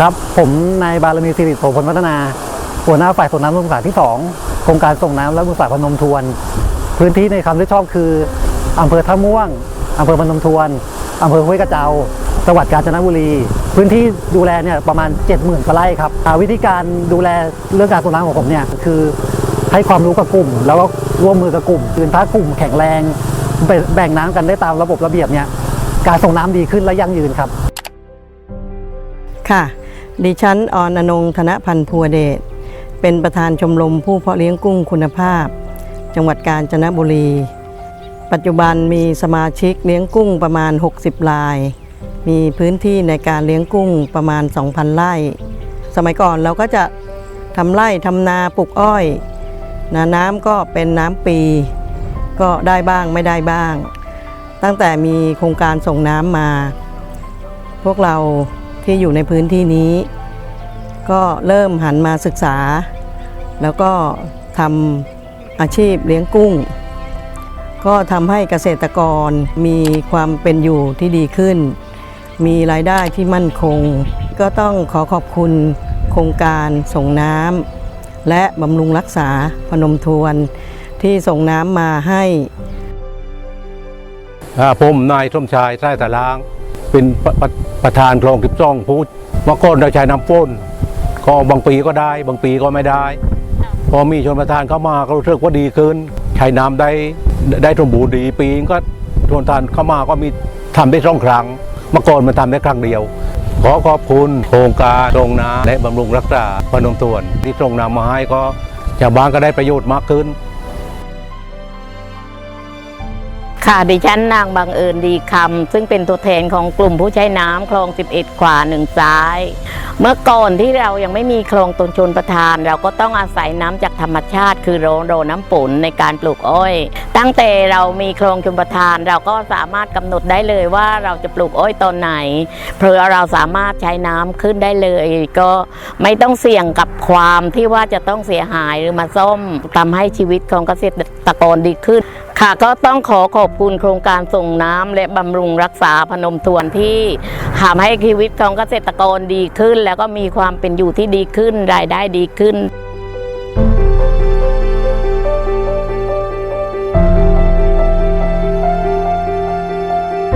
ครับ ผมนายบารมีสิริโสพลพัฒนา หัวหน้าฝ่ายส่งน้ำบำรุงสาที่ 2 โครงการส่งน้ำและบำรุงสาพนมทวน พื้นที่ในคำที่ชอบคืออำเภอท่าม่วงอำเภอพนมทวนอำเภอห้วยกระเจ้าจังหวัดกาญจนบุรี พื้นที่ดูแลเนี่ยประมาณ 70,000กว่าไร่ครับวิธีการดูแลเรื่องการส่งน้ำของผมเนี่ยคือให้ความรู้กับกลุ่ม แล้วก็ร่วมมือกับกลุ่มคือถ้ากลุ่มแข็งแรงแบ่งแบ่งน้ำกันได้ตามระบบระเบียบเนี่ยการส่งน้ำดีขึ้นและยั่งยืนครับ ค่ะ ดิฉันออนอนงธนพันธ์พัวเดช เป็นประธานชมรมผู้เพาะเลี้ยงกุ้งคุณภาพ จังหวัดกาญจนบุรี ปัจจุบันมีสมาชิกเลี้ยงกุ้งประมาณ 60 ราย มีพื้นที่ในการเลี้ยงกุ้งประมาณ 2,000 ไร่ สมัยก่อนเราก็จะทำไร่ทำนาปลูกอ้อยนน้ำก็เป็นน้ำปี ก็ได้บ้างไม่ได้บ้าง ตั้งแต่มีโครงการส่งน้ำมา พวกเรา ที่อยู่ในพื้นที่นี้ ก็เริ่มหันมาศึกษา แล้วก็ทำอาชีพเลี้ยงกุ้ง ก็ทำให้เกษตรกรมีความเป็นอยู่ที่ดีขึ้น มีรายได้ที่มั่นคง ก็ต้องขอขอบคุณโครงการส่งน้ำและบำรุงรักษาพนมทวนที่ส่งน้ำมาให้ผมนายสมชายไส้ตะลาง เป็นประประประธานโครงกิบจ้องพูดเมื่อก่อนเราใช้น้ำพ่นก็บางปีก็ได้ บางปีก็ไม่ได้ พอมีชนประธานเข้ามาก็รู้สึกว่าดีขึ้นใช้น้ำได้ได้สมบูรณ์ดีปีนก็ชนประธานเข้ามาก็มีทำได้สองครั้งเมื่อก่อนมันทำได้ครั้งเดียว ขอขอบคุณโครงการตรงน้ำและบำรุงรักษาพนมทวนที่ตรงน้ำมาให้ก็ชาวบ้านก็ได้ประโยชน์มากขึ้น ค่ะดิฉันนางบังเอิญดีคำซึ่งเป็นตัวแทนของกลุ่มผู้ใช้น้ำคลอง 11 ขวาหนึ่งซ้าย เมื่อก่อนที่เรายังไม่มีคลองตนชนประทาน เราก็ต้องอาศัยน้ำจากธรรมชาติ คือโรโรน้ำปุ่นในการปลูกอ้อย ตั้งแต่เรามีโคลองชนประทาน เราก็สามารถกำหนดได้เลยว่าเราจะปลูกอ้อยตอนไหน เพื่อเราสามารถใช้น้ำขึ้นได้เลย ก็ไม่ต้องเสี่ยงกับความที่ว่าจะต้องเสียหายหรือมาซ่อมทำให้ชีวิตของเกษตรกรดีขึ้นค่ะก็ต้องขอขอบคุณโครงการส่งน้ำและบำรุงรักษาพนมทวนที่ทำให้ชีวิตของเกษตรกรดีขึ้น แล้วก็มีความเป็นอยู่ที่ดีขึ้นรายได้ดีขึ้น